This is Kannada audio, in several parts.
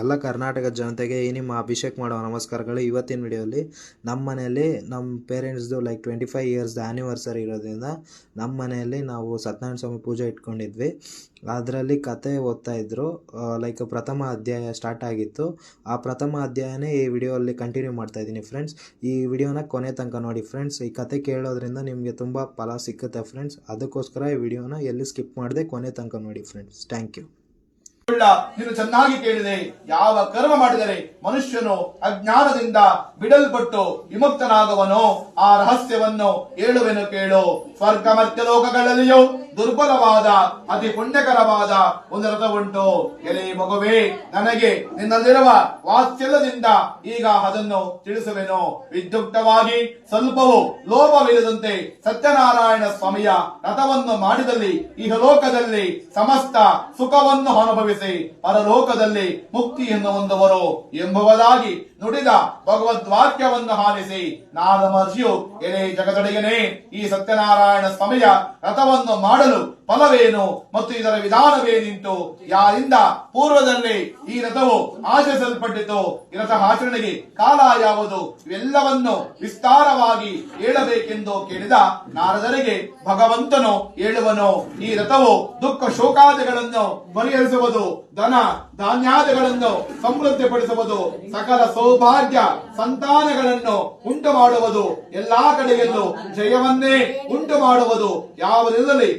ಎಲ್ಲ ಕರ್ನಾಟಕ ಜನತೆಗೆ ಈ ನಿಮ್ಮ ಅಭಿಷೇಕ್ ಮಾಡುವ ನಮಸ್ಕಾರಗಳು ಇವತ್ತಿನ ವಿಡಿಯೋಲಿ. ನಮ್ಮ ಮನೆಯಲ್ಲಿ ನಮ್ಮ ಪೇರೆಂಟ್ಸ್ದು ಲೈಕ್ ಟ್ವೆಂಟಿ ಫೈವ್ ಇಯರ್ಸ್ದು ಆ್ಯನಿವರ್ಸರಿ ಇರೋದ್ರಿಂದ ನಮ್ಮ ಮನೆಯಲ್ಲಿ ನಾವು ಸತ್ಯನಾರಾಯಣ ಸ್ವಾಮಿ ಪೂಜೆ ಇಟ್ಕೊಂಡಿದ್ವಿ. ಅದರಲ್ಲಿ ಕತೆ ಓದ್ತಾ ಇದ್ದರು ಲೈಕ್ ಪ್ರಥಮ ಅಧ್ಯಾಯ ಸ್ಟಾರ್ಟ್ ಆಗಿತ್ತು. ಆ ಪ್ರಥಮ ಅಧ್ಯಾಯನೇ ಈ ವಿಡಿಯೋಲ್ಲಿ ಕಂಟಿನ್ಯೂ ಮಾಡ್ತಾ ಇದ್ದೀನಿ ಫ್ರೆಂಡ್ಸ್ ಈ ವಿಡಿಯೋನ ಕೊನೆ ತನಕ ನೋಡಿ ಫ್ರೆಂಡ್ಸ್ ಈ ಕತೆ ಕೇಳೋದ್ರಿಂದ ನಿಮಗೆ ತುಂಬ ಫಲ ಸಿಕ್ಕುತ್ತೆ ಫ್ರೆಂಡ್ಸ್ ಅದಕ್ಕೋಸ್ಕರ ಈ ವಿಡಿಯೋನ ಎಲ್ಲಿ ಸ್ಕಿಪ್ ಮಾಡಿದೆ ಕೊನೆ ತನಕ ನೋಡಿ ಫ್ರೆಂಡ್ಸ್ ಥ್ಯಾಂಕ್ ಯು ನೀನು ಚೆನ್ನಾಗಿ ಕೇಳಿದೆ, ಯಾವ ಕರ್ಮ ಮಾಡಿದರೆ ಮನುಷ್ಯನು ಅಜ್ಞಾನದಿಂದ ಬಿಡಲ್ಪಟ್ಟು ವಿಮುಕ್ತನಾಗುವನು? ಆ ರಹಸ್ಯವನ್ನು ಹೇಳುವೆನು ಕೇಳು. ಸ್ವರ್ಗ ಮರ್ತ್ಯ ಲೋಕಗಳಲ್ಲಿಯೂ ದುರ್ಬಲವಾದ, ಅತಿ ಪುಣ್ಯಕರವಾದ ಒಂದು ರಥ ಉಂಟು. ಎಲೆ ಮಗುವೆ, ನನಗೆ ನಿನ್ನಲ್ಲಿರುವ ವಾತ್ಸಲ್ಯದಿಂದ ಈಗ ಅದನ್ನು ತಿಳಿಸುವೆನು. ವಿದ್ಯುಕ್ತವಾಗಿ ಸ್ವಲ್ಪವೂ ಲೋಪವಿಲ್ಲದಂತೆ ಸತ್ಯನಾರಾಯಣ ಸ್ವಾಮಿಯ ರಥವನ್ನು ಮಾಡಿದಲ್ಲಿ ಈ ಲೋಕದಲ್ಲಿ ಸಮಸ್ತ ಸುಖವನ್ನು ಅನುಭವಿಸಿ ಪರಲೋಕದಲ್ಲಿ ಮುಕ್ತಿಯನ್ನು ಹೊಂದುವರು ಎಂಬುವುದಾಗಿ ನುಡಿದ ಭಗವದ್ ವಾಕ್ಯವನ್ನು ಹಾಲಿಸಿ ನಾದ ಮಹರ್ಷಿಯು ಎಲೆ ಜಗದೊಡೆಯನೇ ಈ ಸತ್ಯನಾರಾಯಣ ಸ್ವಾಮಿಯ ರಥವನ್ನು ಮಾಡಲು ಫಲವೇನು ಮತ್ತು ಇದರ ವಿಧಾನವೇನಿಂತು? ಯಾರಿಂದ? ಪೂರ್ವದಲ್ಲಿ ಈ ರಥವು ಆಚರಿಸಲ್ಪಟ್ಟಿತು. ಈ ರಥ ಆಚರಣೆಗೆ ಕಾಲ ಯಾವುದು? ಇವೆಲ್ಲವನ್ನು ವಿಸ್ತಾರವಾಗಿ ಹೇಳಬೇಕೆಂದು ಕೇಳಿದ ನಾರದರಿಗೆ ಭಗವಂತನು ಹೇಳುವನು, ಈ ರಥವು ದುಃಖ ಶೋಕಾದಿಗಳನ್ನು ಪರಿಹರಿಸುವುದು ಧನ ಧಾನ್ಯಾದಿಗಳನ್ನು ಸಮೃದ್ಧಿಪಡಿಸುವುದು, ಸಕಲ ಸೌಭಾಗ್ಯ ಸಂತಾನಗಳನ್ನು ಉಂಟು ಮಾಡುವುದು ಎಲ್ಲಾ ಕಡೆಯಲ್ಲೂ ಜಯವನ್ನೇ ಉಂಟು ಮಾಡುವುದು ಯಾವುದಿರಲಿ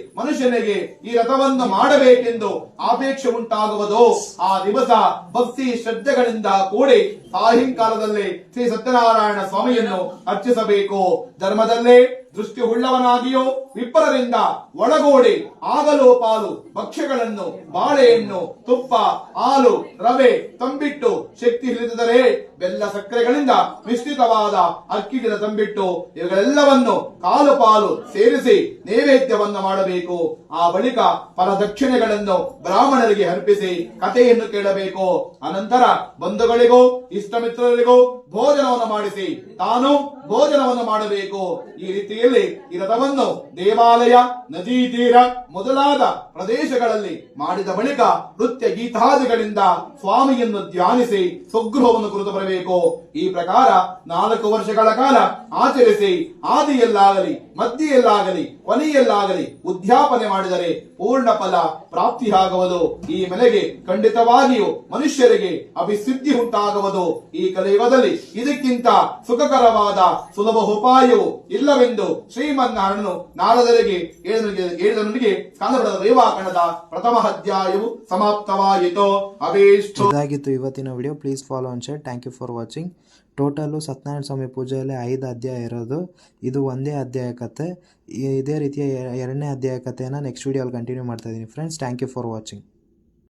ಮನುಷ್ಯನಿಗೆ ಈ ರಥವನ್ನು ಮಾಡಬೇಕೆಂದು ಆಪೇಕ್ಷೆ ಉಂಟಾಗುವುದು, ಆ ದಿವಸ ಭಕ್ತಿ ಶ್ರದ್ಧೆಗಳಿಂದ ಕೂಡಿ ಸಾಯಂಕಾಲದಲ್ಲಿ ಶ್ರೀ ಸತ್ಯನಾರಾಯಣ ಸ್ವಾಮಿಯನ್ನು ಅರ್ಚಿಸಬೇಕು. ಧರ್ಮದಲ್ಲೇ ದೃಷ್ಟಿ ಉಳ್ಳವನಾಗಿಯೋ ವಿಪ್ರರಿಂದ ಒಳಗೋಡಿ ಆಗಲೋ ಪಾಲು ಭಕ್ಷ್ಯಗಳನ್ನು, ಬಾಳೆಹಣ್ಣು, ತುಪ್ಪ, ಹಾಲು, ರವೆ ತಂಬಿಟ್ಟು ಶಕ್ತಿ ಹಿಡಿದರೆ ಬೆಲ್ಲ ಸಕ್ಕರೆಗಳಿಂದ ಮಿಶ್ರಿತವಾದ ಅಕ್ಕಿಗಿನ ತಂಬಿಟ್ಟು ಇವುಗಳೆಲ್ಲವನ್ನು ಕಾಲು ಪಾಲು ಸೇರಿಸಿ ನೈವೇದ್ಯವನ್ನು ಮಾಡಬೇಕು. ಆ ಬಳಿಕ ಪರದಕ್ಷಿಣೆಗಳನ್ನು ಬ್ರಾಹ್ಮಣರಿಗೆ ಅರ್ಪಿಸಿ ಕಥೆಯನ್ನು ಕೇಳಬೇಕು. ಅನಂತರ ಬಂಧುಗಳಿಗೂ ಇಷ್ಟ ಮಿತ್ರರಿಗೂ ಭೋಜನವನ್ನು ಮಾಡಿಸಿ ತಾನು ಭೋಜನವನ್ನು ಮಾಡಬೇಕು. ಈ ರೀತಿಯಲ್ಲಿ ಈ ರಥವನ್ನು ದೇವಾಲಯ, ನದಿ, ತೀರ ಮೊದಲಾದ ಪ್ರದೇಶಗಳಲ್ಲಿ ಮಾಡಿದ ಬಳಿಕ ನೃತ್ಯ ಗೀತಾದಿಗಳಿಂದ ಸ್ವಾಮಿಯನ್ನು ಧ್ಯಾನಿಸಿ ಸ್ವಗೃಹವನ್ನು ಕುರಿತು ಬರಬೇಕು. ಈ ಪ್ರಕಾರ ನಾಲ್ಕು ವರ್ಷಗಳ ಕಾಲ ಆಚರಿಸಿ ಆದಿಯಲ್ಲಾಗಲಿ, ಮಧ್ಯೆಯಲ್ಲಾಗಲಿ, ಕೊನೆಯಲ್ಲಾಗಲಿ ಉದ್ಯಾಪನೆ ಮಾಡಿದರೆ ಪೂರ್ಣ ಫಲ ಪ್ರಾಪ್ತಿಯಾಗುವುದು. ಈ ಮನೆಗೆ ಖಂಡಿತವಾಗಿಯೂ ಮನುಷ್ಯರಿಗೆ ಅಭಿಸಿದ್ಧಿ ಉಂಟಾಗುವುದು. ಈ ಕಲಿಯುಗದಲ್ಲಿ ಇದಕ್ಕಿಂತ ಸುಖಕರವಾದ ಸುಲಭ ಉಪಾಯವು ಇಲ್ಲವೆಂದು ಶ್ರೀಮನ್ನಾರಾಯಣನು ನಾರದರಿಗೆ ಹೇಳಿದ- ಹೇಳಿದವನಿಗೆ ಕನ್ನಡದ ರೇವಾಕಣದ ಪ್ರಥಮ ಅಧ್ಯಾಯವು ಸಮಾಪ್ತವಾಯಿತು. ಅಭೀಷ್ಟು. ಇವತ್ತಿನ video. Please follow and share thank you for watching total Satyanarayana Swamy ಪೂಜೆಯಲ್ಲಿ ಐದು ಅಧ್ಯಾಯ ಇರೋದು. ಇದು ಒಂದೇ ಅಧ್ಯಾಯ ಕತೆ ಇದೇ ರೀತಿಯ ಎರಡನೇ ಅಧ್ಯಾಯ ಕಥೆಯನ್ನು ನೆಕ್ಸ್ಟ್ ವಿಡಿಯೋಲ್ಲಿ ಕಂಟಿನ್ಯೂ ಮಾಡ್ತಾ ಇದ್ದೀನಿ. Friends thank you for watching